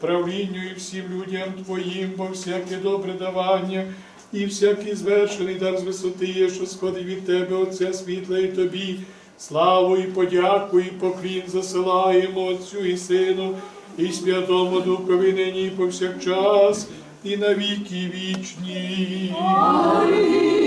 правлінню і всім людям Твоїм, бо всяке добре давання і всякий звершений дар з висоти є, що сходить від Тебе, Отця світла і Тобі. Славу і подяку, і поклін засилаємо Отцю і Сину, і Святому Духові нині і повсякчас, і на віки вічні. Христос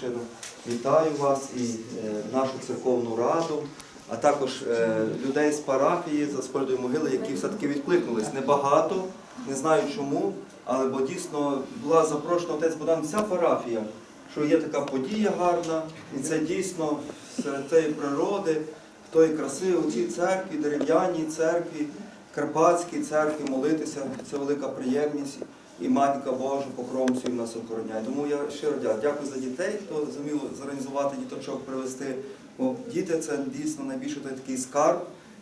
щиро вітаю вас і е, нашу церковну раду, а також е, людей з парафії за Спольдої могили, які все-таки відкликнулись. Небагато, не знаю чому, але бо дійсно була запрошена отець Богдан вся парафія, що є така подія гарна, і це дійсно серед тієї природи, тої краси, у цій церкві, дерев'яній церкві, Карпатській церкві молитися. Це велика приємність. І Матінка Божа покровом своїм нас охороняє. Тому я щиро дякую. За дітей, хто зумів зорганізувати діточок, привезти. Бо діти це дійсно найбільше той такий скарб,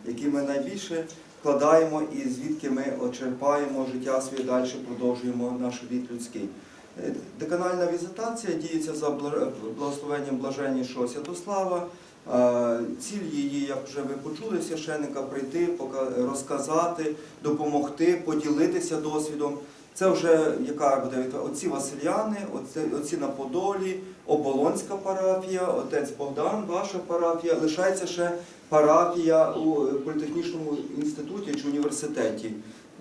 який ми найбільше вкладаємо і звідки ми очерпаємо життя своє далі, продовжуємо наш рід людський. Е, Деканальна візитація діється за благословенням блаженнішого Святослава. Е, Ціль її, як вже ви почули, священника прийти, розказати, допомогти, поділитися досвідом. Це вже яка буде отці Васильяни, отці, отці на Подолі, Оболонська парафія, отець Богдан, ваша парафія. Лишається ще парафія у політехнічному інституті чи університеті.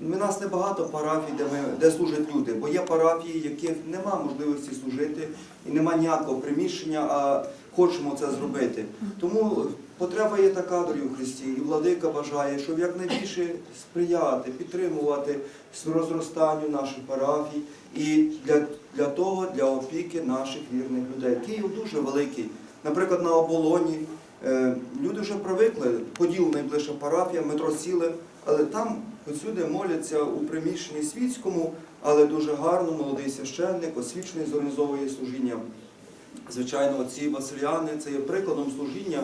У нас небагато парафій, де, ми, де служать люди, бо є парафії, яких нема можливості служити, і нема ніякого приміщення, а хочемо це зробити. Тому потреба є така, дорогі у Христі, і владика бажає, щоб якнайбільше сприяти, підтримувати розростанню наших парафій і для, для того, для опіки наших вірних людей. Київ дуже великий. Наприклад, на оболоні е, люди вже привикли, поділ найближча парафія, метро сіли, але там всюди моляться у приміщенні світському, але дуже гарно молодий священник, освічений, зорганізовує служіння. Звичайно, ці Васильяни це є прикладом служіння,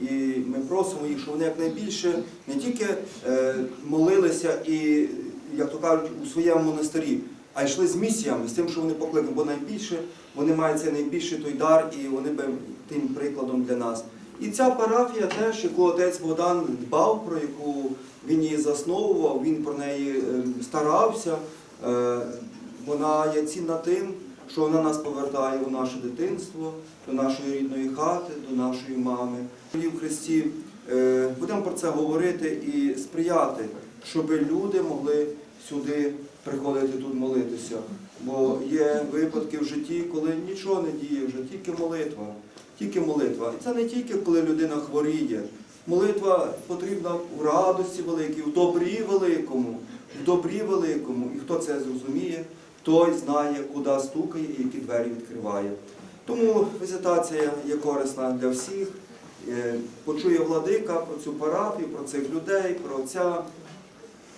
і ми просимо їх, щоб вони якнайбільше не тільки е, молилися і, як то кажуть, у своєму монастирі, а йшли з місіями, з тим, що вони покликали, бо найбільше вони мають цей найбільший той дар, і вони би тим прикладом для нас. І ця парафія теж, яку отець Богдан дбав, про яку він її засновував, він про неї е, старався. Е, Вона є цінна тим, що вона нас повертає у наше дитинство, до нашої рідної хати, до нашої мами. Ми в Христі е, будемо про це говорити і сприяти, щоб люди могли сюди приходити тут молитися. Бо є випадки в житті, коли нічого не діє, вже тільки молитва. Тільки молитва. І це не тільки коли людина хворіє. Молитва потрібна у радості великій, в добрі великому, в добрі великому. І хто це зрозуміє, той знає, куди стукає і які двері відкриває. Тому візитація є корисна для всіх. Е, Почує владика про цю парафію, про цих людей, про отця,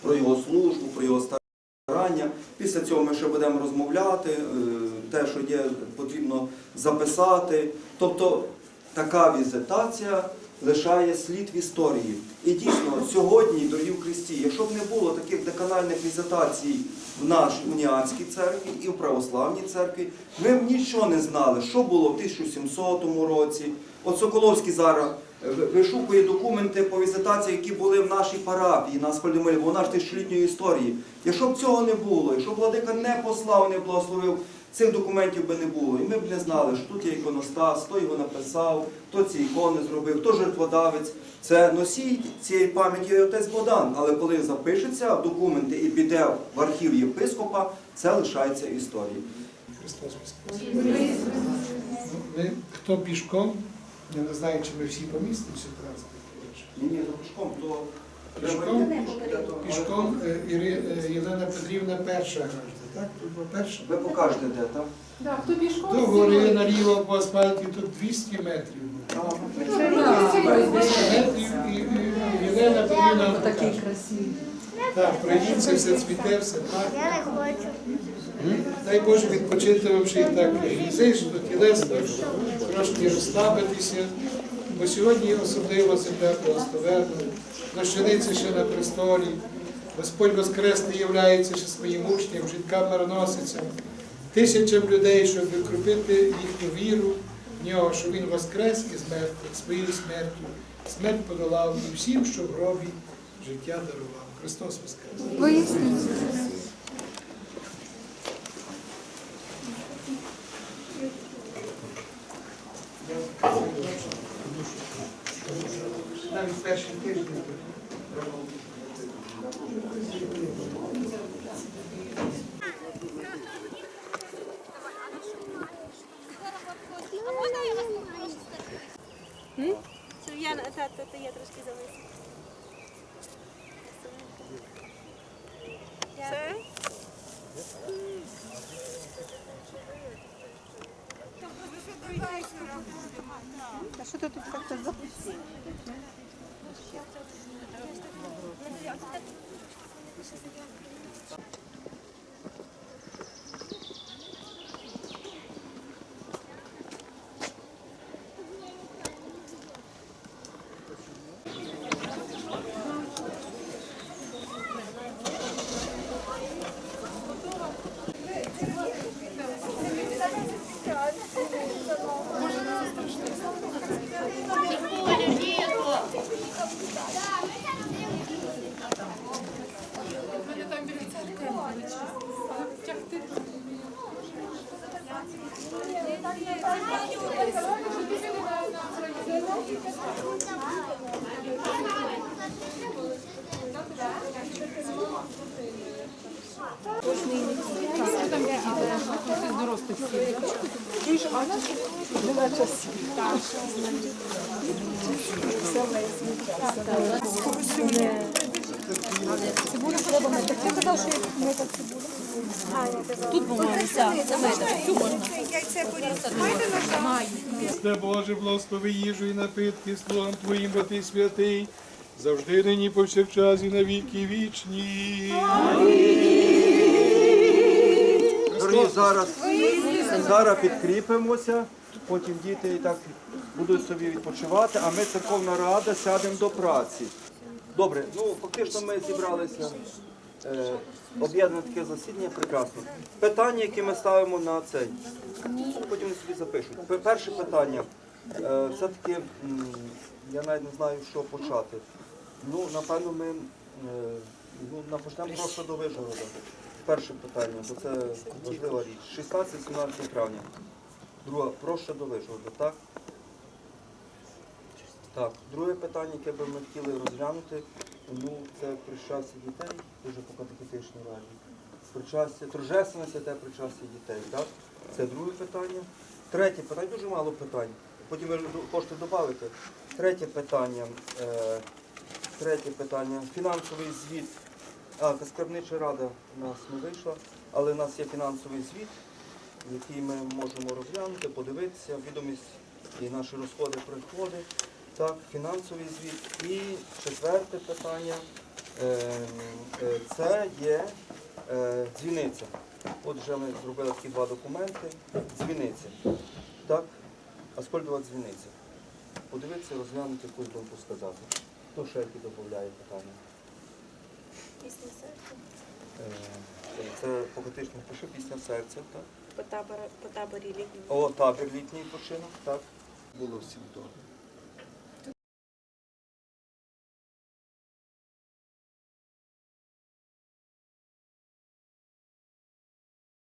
про його службу, про його старання. Після цього ми ще будемо розмовляти, е, те, що є, потрібно записати. Тобто така візитація лишає слід в історії. І дійсно, сьогодні, дорогі в Христі, якщо б не було таких деканальних візитацій в нашій уніатській церкві і в православній церкві, ми б нічого не знали, що було в 1700 році. От Соколовський зараз е, вишукує документи по візитації, які були в нашій парафії на Спальдомилі, бо вона ж тисячолітньої історії. Якщо б цього не було, якщо б владика не послав, не благословив, цих документів би не було. І ми б не знали, що тут є іконостас, хто його написав, хто ці ікони зробив, хто жертводавець. Це носій цієї пам'яті отець Богдан. Але коли запишеться в документи і піде в архів єпископа, це лишається історією. Христос Ми, хто пішком, я не знаю, чи ми всі помістимося в транспорті. Ні, ні, за пішком, то Пішком? то- Пішком е, е, Єлена Петрівна перша гражданка. Так? Тут перша. Ви покажете, де там? Да, хто пішком До гори наліво по асфальті тут 200 метрів. було. метрів і, і Єлена Петрівна. Такий красивий. Так, проїдься, все цвіте, все так. Я не хочу. Дай Боже відпочити вам ще і так фізично, тілесно, трошки розслабитися. Бо сьогодні особливо земля благословенна, нащениця ще на престолі. Господь Воскресний являється ще своїм учням, житкам мироносицям, тисячам людей, щоб викрупити їхню віру в нього, що Він воскрес і смерть, своєю смертю. Смерть подолав і всім, що в гробі життя дарував. Христос Воскрес! Навіть перший тиждень. Щоб я на та, та, та я трошки зависла. Все? А що ти тут як-то запустив? Христе Боже, благослови їжу і напитки слугам Твоїм, бо Ти святий, завжди нині повсякчас і на віки вічні. Дорогі, зараз, зараз підкріпимося, потім діти і так будуть собі відпочивати, а ми, церковна рада, сядемо до праці. Добре, ну фактично ми зібралися. Е, об'єднане таке засідання прекрасно. Питання, які ми ставимо на цей. Ну, Потім собі запишуть. Перше питання. Е, все-таки я навіть не знаю, що почати. Ну, напевно, ми е, ну, почнемо просто до Вижгорода. Перше питання, бо це важлива річ. 16-17 травня. Друге, проще до Вижгорода, так? Так, друге питання, яке би ми хотіли розглянути, ну, це причастя дітей, дуже по катехетичній раді. Причастя, торжественне святе причастя дітей, так? Це друге питання. Третє питання, дуже мало питань. Потім ви хочете додати. Третє питання. Е, третє питання. Фінансовий звіт. А, скарбнича рада у нас не вийшла, але у нас є фінансовий звіт, який ми можемо розглянути, подивитися, відомість і наші розходи, приходи. Так, фінансовий звіт. І четверте питання е, е, це є е, дзвіниця. От вже ми зробили такі два документи. Дзвіниця. Так? Аскольдова дзвіниця. Подивитися, розглянути, якусь думку сказати. Хто ще які додає питання? Після серця. Е, Це покатично пише пісня серця, так? По таборі, по таборі літньому. О, табір літній починок, так. Було всім добре.